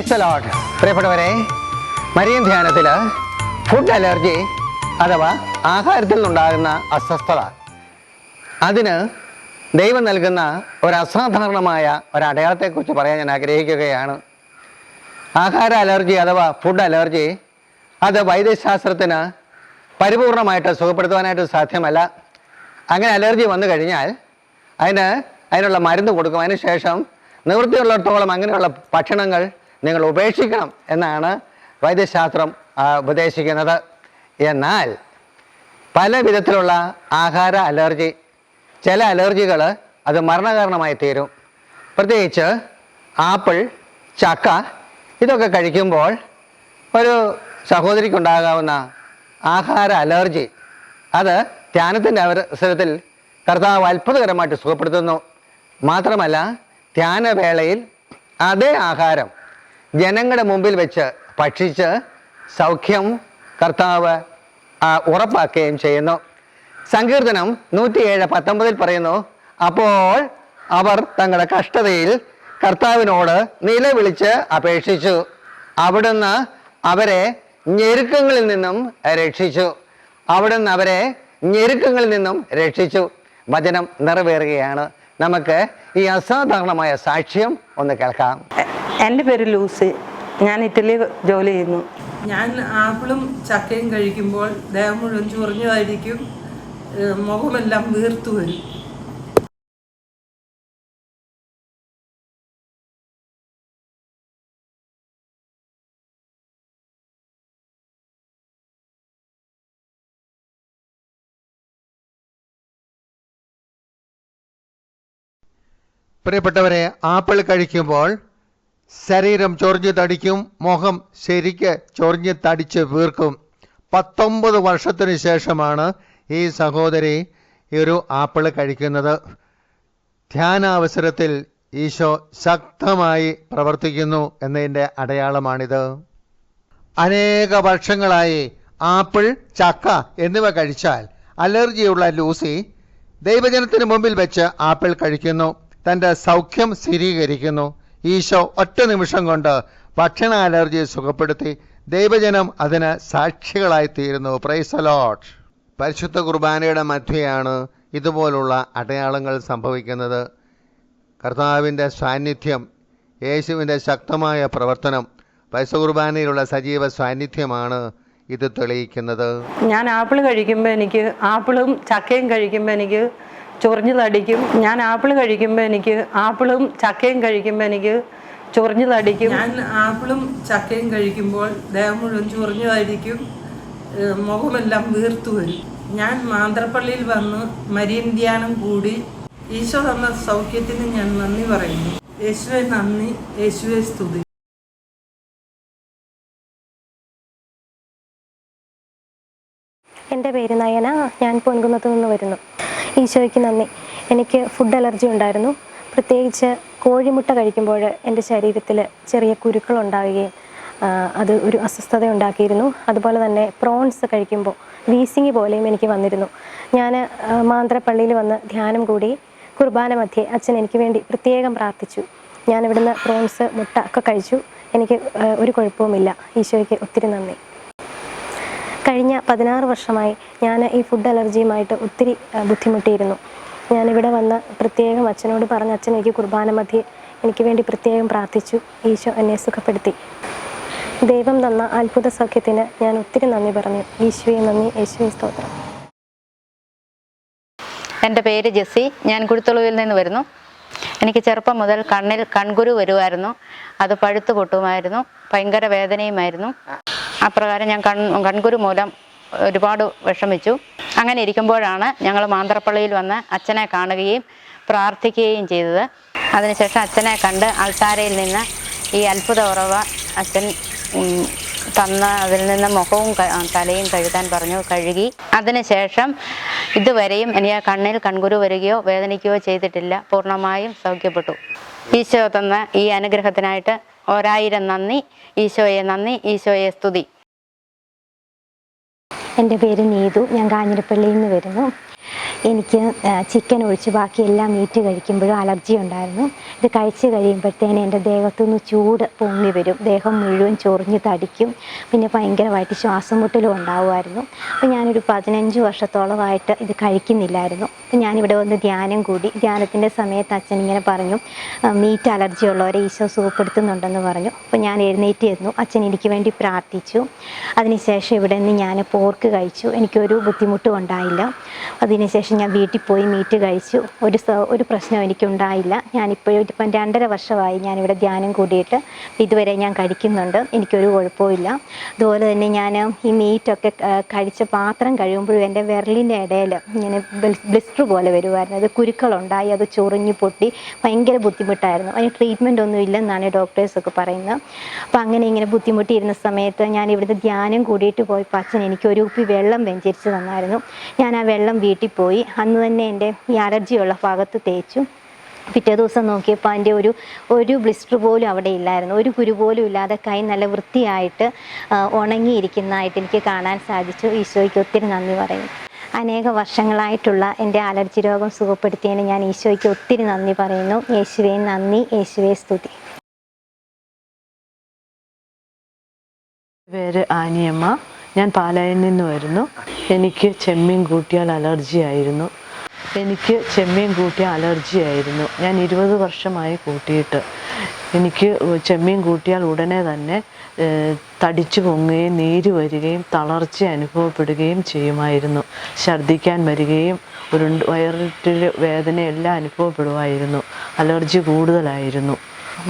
Price lord പ്രിയപ്പെട്ടവരെ Marian ധ്യാനത്തിൽ food allergy അഥവാ ആഹാരത്തിൽ നിന്നുണ്ടാകുന്ന അസ്വസ്ഥത. അതിന് ദൈവം നൽകുന്ന ഒരു അസാധാരണമായ ഒരു അടയാളത്തെക്കുറിച്ച് പറയാൻ ഞാൻ ആഗ്രഹിക്കുകയാണ്. ആഹാര അലർജി അഥവാ ഫുഡ് അലർജി അത് വൈദ്യശാസ്ത്രത്തിന് പരിപൂർണമായിട്ട് സുഖപ്പെടുത്തുവാനായിട്ട് സാധ്യമല്ല. അങ്ങനെ അലർജി വന്നു കഴിഞ്ഞാൽ അതിന് അതിനുള്ള മരുന്ന് കൊടുക്കും. അതിനുശേഷം നിവൃത്തിയുള്ളിടത്തോളം അങ്ങനെയുള്ള ഭക്ഷണങ്ങൾ നിങ്ങൾ ഉപേക്ഷിക്കണം എന്നാണ് വൈദ്യശാസ്ത്രം ഉപദേശിക്കുന്നത്. എന്നാൽ പല വിധത്തിലുള്ള ആഹാര അലർജി ചില അലർജികൾ അത് മരണകാരണമായി തീരും. പ്രത്യേകിച്ച് ആപ്പിൾ ചക്ക ഇതൊക്കെ കഴിക്കുമ്പോൾ ഒരു സഹോദരിക്കുണ്ടാകാവുന്ന ആഹാര അലർജി അത് ധ്യാനത്തിന്റെ അവസരത്തിൽ കർത്താവ് അത്ഭുതകരമായിട്ട് സുഖപ്പെടുത്തുന്നു. മാത്രമല്ല ധ്യാനവേളയിൽ അതേ ആഹാരം ജനങ്ങളുടെ മുമ്പിൽ വെച്ച് ഭക്ഷിച്ച് സൗഖ്യം കർത്താവ് ഉറപ്പാക്കുകയും ചെയ്യുന്നു. സങ്കീർത്തനം നൂറ്റിയേഴ് പത്തൊമ്പതിൽ പറയുന്നു അപ്പോൾ അവർ തങ്ങളുടെ കഷ്ടതയിൽ കർത്താവിനോട് നിലവിളിച്ച് അപേക്ഷിച്ചു. അവിടുന്ന് അവരെ ഞെരുക്കങ്ങളിൽ നിന്നും രക്ഷിച്ചു. അവിടുന്ന് അവരെ ഞെരുക്കങ്ങളിൽ നിന്നും രക്ഷിച്ചു. വചനം നിറവേറുകയാണ്. നമുക്ക് ഈ അസാധാരണമായ സാക്ഷ്യം ഒന്ന് കേൾക്കാം. എന്റെ പേര് ലൂസി. ഞാൻ ഇറ്റലി ജോലി ചെയ്യുന്നു. ഞാൻ ആപ്പിളും ചക്കയും കഴിക്കുമ്പോൾ ദേഹം മുഴുവൻ ചൊറിഞ്ഞതായിരിക്കും. മുഖമെല്ലാം വീർത്തു വരും. പ്രിയപ്പെട്ടവരെ ആപ്പിൾ കഴിക്കുമ്പോൾ ശരീരം ചൊറിഞ്ഞ് തടിക്കും മുഖം ശരിക്ക് ചൊറിഞ്ഞ് തടിച്ച് വീർക്കും. പത്തൊമ്പത് വർഷത്തിന് ശേഷമാണ് ഈ സഹോദരി ഈ ഒരു ആപ്പിൾ കഴിക്കുന്നത്. ധ്യാനാവസരത്തിൽ ഈശോ ശക്തമായി പ്രവർത്തിക്കുന്നു എന്നതിന്റെ അടയാളമാണിത്. അനേക വർഷങ്ങളായി ആപ്പിൾ ചക്ക എന്നിവ കഴിച്ചാൽ അലർജിയുള്ള ലൂസി ദൈവജനത്തിന് മുമ്പിൽ വെച്ച് ആപ്പിൾ കഴിക്കുന്നു. തന്റെ സൗഖ്യം സ്ഥിരീകരിക്കുന്നു. ഈശോ ഒറ്റ നിമിഷം കൊണ്ട് ഭക്ഷണ അലർജി സുഖപ്പെടുത്തി ദൈവജനം അതിന് സാക്ഷികളായിത്തീരുന്നു പ്രൈസലോട്ട് പരിശുദ്ധ കുർബാനയുടെ മധ്യയാണ് ഇതുപോലുള്ള അടയാളങ്ങൾ സംഭവിക്കുന്നത്. കർത്താവിന്റെ സാന്നിധ്യം യേശുവിന്റെ ശക്തമായ പ്രവർത്തനം പരിശുദ്ധ കുർബാനയിലുള്ള സജീവ സാന്നിധ്യമാണ് ഇത് തെളിയിക്കുന്നത്. ഞാൻ ആപ്പിൾ കഴിക്കുമ്പോൾ എനിക്ക് ആപ്പിളും ചക്കയും കഴിക്കുമ്പോൾ എനിക്ക് ചൊറിഞ്ഞു തടിക്കും. ഞാൻ ആപ്പിൾ കഴിക്കുമ്പോൾ എനിക്ക് ആപ്പിളും ചക്കയും കഴിക്കുമ്പോൾ എനിക്ക് ചൊറിഞ്ഞു തടിക്കും. ഞാൻ ആപ്പിളും ചക്കയും കഴിക്കുമ്പോൾ ദേഹം മുഴുവൻ ചൊറിഞ്ഞതായിരിക്കും തടിക്കും. മുഖമെല്ലാം വീർത്തു വരും. ഞാൻ മാന്ത്രപ്പള്ളിയിൽ വന്ന് മരിയൻ ധ്യാനം കൂടി ഈശോ തന്ന സൗഖ്യത്തിന് ഞാൻ നന്ദി പറയുന്നു. യേശുവെ നന്ദി. യേശുവെ സ്തുതി. എന്റെ പേര് നയന. ഞാൻ പൊൻകുന്നത്ത് നിന്ന് വരുന്നു. ഈശോയ്ക്ക് നന്ദി. എനിക്ക് ഫുഡ് അലർജി ഉണ്ടായിരുന്നു. പ്രത്യേകിച്ച് കോഴിമുട്ട കഴിക്കുമ്പോൾ എന്റെ ശരീരത്തിൽ ചെറിയ കുരുക്കൾ ഉണ്ടാവുകയും അത് ഒരു അസ്വസ്ഥത ഉണ്ടാക്കിയിരുന്നു. അതുപോലെ തന്നെ പ്രോൺസ് കഴിക്കുമ്പോൾ വീസിങ് പോലെയും എനിക്ക് വന്നിരുന്നു. ഞാൻ മാന്ത്രപ്പള്ളിയിൽ വന്ന് ധ്യാനം കൂടി കുർബാന മധ്യേ അച്ഛൻ എനിക്ക് വേണ്ടി പ്രത്യേകം പ്രാർത്ഥിച്ചു. ഞാൻ ഇവിടുന്ന് പ്രോൺസ് മുട്ട ഒക്കെ കഴിച്ചു. എനിക്ക് ഒരു കുഴപ്പവുമില്ല. ഈശോയ്ക്ക് ഒത്തിരി നന്ദി. കഴിഞ്ഞ പതിനാറ് വർഷമായി ഞാൻ ഈ ഫുഡ് അലർജിയുമായിട്ട് ഒത്തിരി ബുദ്ധിമുട്ടിയിരുന്നു. ഞാനിവിടെ വന്ന് പ്രത്യേകം അച്ഛനോട് പറഞ്ഞ അച്ഛൻ എനിക്ക് കുർബാന മധ്യേ എനിക്ക് വേണ്ടി പ്രത്യേകം പ്രാർത്ഥിച്ചു. ഈശോ എന്നെ സുഖപ്പെടുത്തി. ദൈവം തന്ന അത്ഭുത സൗഖ്യത്തിന് ഞാൻ ഒത്തിരി നന്ദി പറഞ്ഞു. ഈശോയെ നന്ദി യേശുവെ സ്തോത്രം. എന്റെ പേര് ജെസ്സി. ഞാൻ കുഴുത്തുളുവിൽ നിന്ന് വരുന്നു. എനിക്ക് ചെറുപ്പം മുതൽ കണ്ണിൽ കൺകുരു വരുമായിരുന്നു അത് പഴുത്തു പൊട്ടുമായിരുന്നു. ഭയങ്കര വേദനയുമായിരുന്നു. അപ്രകാരം ഞാൻ കൺ കൺകുരു മൂലം ഒരുപാട് വിഷമിച്ചു. അങ്ങനെ ഇരിക്കുമ്പോഴാണ് ഞങ്ങൾ മാന്ത്രപ്പള്ളിയിൽ വന്ന് അച്ഛനെ കാണുകയും പ്രാർത്ഥിക്കുകയും ചെയ്തത്. അതിനുശേഷം അച്ഛനെ കണ്ട് അൾത്താരയിൽ നിന്ന് ഈ അത്ഭുത ഉറവ അച്ഛൻ തന്ന അതിൽ നിന്ന് മുഖവും തലയും കഴുകാൻ പറഞ്ഞു കഴുകി. അതിനുശേഷം ഇതുവരെയും എനിക്ക് കണ്ണിൽ കൺകുരു വരികയോ വേദനിക്കുകയോ ചെയ്തിട്ടില്ല. പൂർണമായും സൗഖ്യപ്പെട്ടു. ഈശോ തന്ന ഈ അനുഗ്രഹത്തിനായിട്ട് ഒരായിരം നന്ദി. ഈശോയെ നന്ദി ഈശോയെ സ്തുതി. എന്റെ പേര് നീതു. ഞാൻ കാഞ്ഞിരപ്പള്ളിയിൽ നിന്ന് വരുന്നു. എനിക്ക് ചിക്കൻ ഒഴിച്ച് ബാക്കി എല്ലാം മീറ്റ് കഴിക്കുമ്പോഴും അലർജി ഉണ്ടായിരുന്നു. ഇത് കഴിച്ച് കഴിയുമ്പോഴത്തേന് എന്റെ ദേഹത്തുനിന്ന് ചൂട് പൊങ്ങി വരും. ദേഹം മുഴുവൻ ചൊറിഞ്ഞ് തടിക്കും. പിന്നെ ഭയങ്കരമായിട്ട് ശ്വാസം മുട്ടലും ഉണ്ടാവുമായിരുന്നു. അപ്പോൾ ഞാനൊരു പതിനഞ്ച് വർഷത്തോളമായിട്ട് ഇത് കഴിക്കുന്നില്ലായിരുന്നു. അപ്പോൾ ഞാനിവിടെ വന്ന് ധ്യാനം കൂടി. ധ്യാനത്തിന്റെ സമയത്ത് അച്ഛൻ ഇങ്ങനെ പറഞ്ഞു മീറ്റ് അലർജി ഉള്ളവരെ ഈശോ സുഖപ്പെടുത്തുന്നുണ്ടെന്ന് പറഞ്ഞു. അപ്പോൾ ഞാൻ എഴുന്നേറ്റ് ഇരുന്നു. അച്ഛൻ എനിക്ക് വേണ്ടി പ്രാർത്ഥിച്ചു. അതിനുശേഷം ഇവിടെ നിന്ന് ഞാൻ പോർക്ക് കഴിച്ചു. എനിക്കൊരു ബുദ്ധിമുട്ടും ഉണ്ടായില്ല. അതിനുശേഷം ഞാൻ വീട്ടിൽ പോയി മീറ്റ് കഴിച്ചു. ഒരു ഒരു പ്രശ്നം എനിക്കുണ്ടായില്ല. ഞാനിപ്പോഴും ഇപ്പം രണ്ടര വർഷമായി ഞാനിവിടെ ധ്യാനം കൂടിയിട്ട് ഇതുവരെ ഞാൻ കഴിക്കുന്നുണ്ട്. എനിക്കൊരു കുഴപ്പമില്ല അതുപോലെ തന്നെ ഞാൻ ഈ മീറ്റൊക്കെ കഴിച്ച പാത്രം കഴിയുമ്പോഴും എന്റെ വിരലിന്റെ ഇടയിൽ ഇങ്ങനെ ബ്ലിസ്റ്റർ പോലെ വരുമായിരുന്നു അത് കുരുക്കളുണ്ടായി അത് ചൊറിഞ്ഞ് പൊട്ടി ഭയങ്കര ബുദ്ധിമുട്ടായിരുന്നു. അതിന് ട്രീറ്റ്മെന്റ് ഒന്നും ഇല്ലെന്നാണ് ഡോക്ടേഴ്സൊക്കെ പറയുന്നത്. അപ്പോൾ അങ്ങനെ ഇങ്ങനെ ബുദ്ധിമുട്ടിയിരുന്ന സമയത്ത് ഞാൻ ഇവിടുത്തെ ധ്യാനം കൂടിയിട്ട് പോയപ്പോൾ അച്ഛൻ എനിക്ക് ഒരു കുപ്പി വെള്ളം വെഞ്ചരിച്ച് തന്നായിരുന്നു. ഞാൻ ആ വെള്ളം വീട്ടിൽ പോയി അന്ന് തന്നെ എന്റെ ഈ അലർജിയുള്ള ഭാഗത്ത് തേച്ചു. പിറ്റേ ദിവസം നോക്കിയപ്പോൾ അതിന്റെ ഒരു ഒരു ബ്ലിസ്റ്റർ പോലും അവിടെ ഇല്ലായിരുന്നു. ഒരു കുരു പോലും ഇല്ലാതെ കൈ നല്ല വൃത്തിയായിട്ട് ഉണങ്ങിയിരിക്കുന്നതായിട്ട് എനിക്ക് കാണാൻ സാധിച്ചു. ഈശോയ്ക്ക് ഒത്തിരി നന്ദി പറയുന്നു. അനേക വർഷങ്ങളായിട്ടുള്ള എന്റെ അലർജി രോഗം സുഖപ്പെടുത്തിയതിന് ഞാൻ ഈശോയ്ക്ക് ഒത്തിരി നന്ദി പറയുന്നു. യേശുവേ നന്ദി. യേശുവേ സ്തുതി. പേര് ആനിയമ്മ. ഞാൻ പാലായിൽ നിന്ന് വരുന്നു. എനിക്ക് ചെമ്മീൻ കൂട്ടിയാൽ അലർജി ആയിരുന്നു. എനിക്ക് ചെമ്മീൻ കൂട്ടിയ അലർജി ആയിരുന്നു. ഞാൻ ഇരുപത് വർഷമായി കൂട്ടിയിട്ട്. എനിക്ക് ചെമ്മീൻ കൂട്ടിയാൽ ഉടനെ തന്നെ തടിച്ച് പൊങ്ങുകയും നീര് വരികയും തളർച്ച അനുഭവപ്പെടുകയും ചെയ്യുമായിരുന്നു. ഛർദ്ദിക്കാൻ വരികയും ഒരു വയറിൽ വേദനയെല്ലാം അനുഭവപ്പെടുമായിരുന്നു. അലർജി കൂടുതലായിരുന്നു.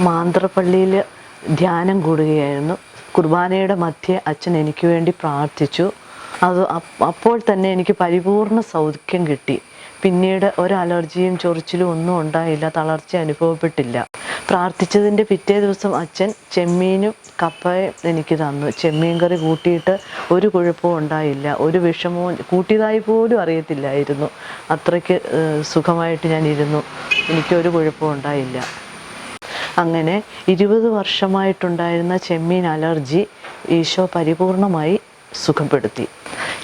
മാന്ത്രപ്പള്ളിയിൽ ധ്യാനം കൂടുകയായിരുന്നു. കുർബാനയുടെ മധ്യേ അച്ഛൻ എനിക്ക് വേണ്ടി പ്രാർത്ഥിച്ചു. അത് അപ്പോൾ തന്നെ എനിക്ക് പരിപൂർണ സൗഖ്യം കിട്ടി. പിന്നീട് ഒരു അലർജിയും ചൊറിച്ചിലും ഒന്നും ഉണ്ടായില്ല തളർച്ച അനുഭവപ്പെട്ടില്ല. പ്രാർത്ഥിച്ചതിന്റെ പിറ്റേ ദിവസം അച്ഛൻ ചെമ്മീനും കപ്പയും എനിക്ക് തന്നു. ചെമ്മീൻ കറി കൂട്ടിയിട്ട് ഒരു കുഴപ്പവും ഉണ്ടായില്ല ഒരു വിഷമവും കൂട്ടിയതായി പോലും അറിയത്തില്ലായിരുന്നു. അത്രയ്ക്ക് സുഖമായിട്ട് ഞാൻ ഇരുന്നു. എനിക്കൊരു കുഴപ്പവും ഉണ്ടായില്ല. അങ്ങനെ ഇരുപത് വർഷമായിട്ടുണ്ടായിരുന്ന ചെമ്മീൻ അലർജി ഈശോ പരിപൂർണമായി സുഖപ്പെടുത്തി.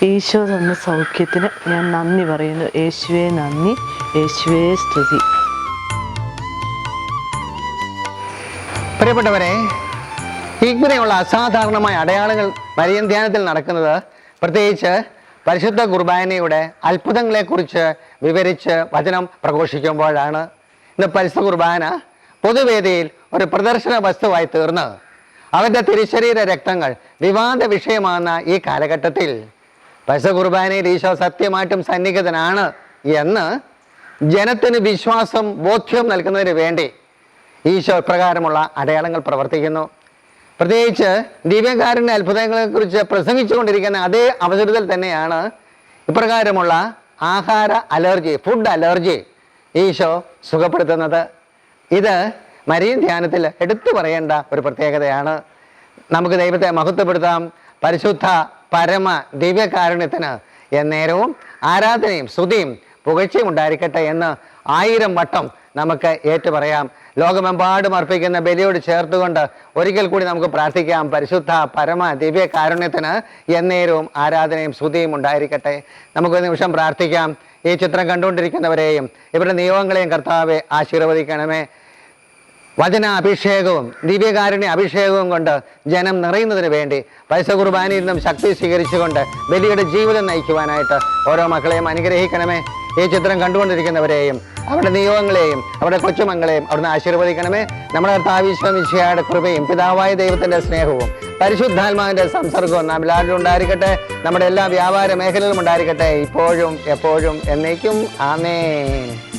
ഈശോ തന്ന സൗഖ്യത്തിന് ഞാൻ നന്ദി പറയുന്നു. യേശുവേ നന്ദി. യേശുവേ സ്തുതി. പ്രിയപ്പെട്ടവരെ ഇങ്ങനെയുള്ള അസാധാരണമായ അടയാളങ്ങൾ മരിയൻ ധ്യാനത്തിൽ നടക്കുന്നത് പ്രത്യേകിച്ച് പരിശുദ്ധ കുർബാനയുടെ അത്ഭുതങ്ങളെക്കുറിച്ച് വിവരിച്ച് വചനം പ്രഘോഷിക്കുമ്പോഴാണ്. ഇന്ന് പരിശുദ്ധ കുർബാന പൊതുവേദിയിൽ ഒരു പ്രദർശന വസ്തുവായി തീർന്ന് അവന്റെ തിരുശരീര രക്തങ്ങൾ വിവാദ വിഷയമാകുന്ന ഈ കാലഘട്ടത്തിൽ പശ കുർബാനയിൽ ഈശോ സത്യമായിട്ടും സന്നിഹിതനാണ് എന്ന് ജനത്തിന് വിശ്വാസം ബോധ്യം നൽകുന്നതിന് വേണ്ടി ഈശോ പ്രകാരമുള്ള അടയാളങ്ങൾ പ്രവർത്തിക്കുന്നു. പ്രത്യേകിച്ച് ദിവ്യകാരുണ്യ അത്ഭുതങ്ങളെക്കുറിച്ച് പ്രസംഗിച്ചുകൊണ്ടിരിക്കുന്ന അതേ അവസരത്തിൽ തന്നെയാണ് ഇപ്രകാരമുള്ള ആഹാര അലർജി ഫുഡ് അലർജി ഈശോ സുഖപ്പെടുത്തുന്നത്. ഇത് മരീൻ ധ്യാനത്തിൽ എടുത്തു പറയേണ്ട ഒരു പ്രത്യേകതയാണ്. നമുക്ക് ദൈവത്തെ മഹത്വപ്പെടുത്താം. പരിശുദ്ധ പരമ ദിവ്യകാരുണ്യത്തിന് എന്നേരവും ആരാധനയും സ്തുതിയും പുകഴ്ചയും ഉണ്ടായിരിക്കട്ടെ എന്ന് ആയിരം വട്ടം നമുക്ക് ഏറ്റു പറയാം ലോകമെമ്പാടും അർപ്പിക്കുന്ന ബലിയോട് ചേർത്തുകൊണ്ട് ഒരിക്കൽ കൂടി നമുക്ക് പ്രാർത്ഥിക്കാം. പരിശുദ്ധ പരമ ദിവ്യ കാരുണ്യത്തിന് എന്നേരവും ആരാധനയും സ്തുതിയും ഉണ്ടായിരിക്കട്ടെ. നമുക്കൊരു നിമിഷം പ്രാർത്ഥിക്കാം. ഈ ചിത്രം കണ്ടുകൊണ്ടിരിക്കുന്നവരെയും ഇവരുടെ നിയോഗങ്ങളെയും കർത്താവെ ആശീർവദിക്കണമേ. വചന അഭിഷേകവും ദിവ്യകാരുണ്യ അഭിഷേകവും കൊണ്ട് ജനം നിറയുന്നതിന് വേണ്ടി പൈസ കുർബാനയിൽ നിന്നും ശക്തി സ്വീകരിച്ചുകൊണ്ട് ബലിയുടെ ജീവിതം നയിക്കുവാനായിട്ട് ഓരോ മക്കളെയും അനുഗ്രഹിക്കണമേ. ഈ ചിത്രം കണ്ടുകൊണ്ടിരിക്കുന്നവരെയും അവരുടെ നിയോഗങ്ങളെയും അവരുടെ കൊച്ചുമക്കളെയും അവിടുന്ന് ആശീർവദിക്കണമേ. നമ്മുടെ കർത്താവിശ്വമിശയുടെ കൃപയും പിതാവായ ദൈവത്തിന്റെ സ്നേഹവും പരിശുദ്ധാത്മാവിന്റെ സംസർഗം നാം എല്ലാവരും ഉണ്ടായിരിക്കട്ടെ. നമ്മുടെ എല്ലാ വ്യാപാര മേഖലയിലും ഉണ്ടായിരിക്കട്ടെ. ഇപ്പോഴും എപ്പോഴും എന്നേക്കും. ആമേൻ.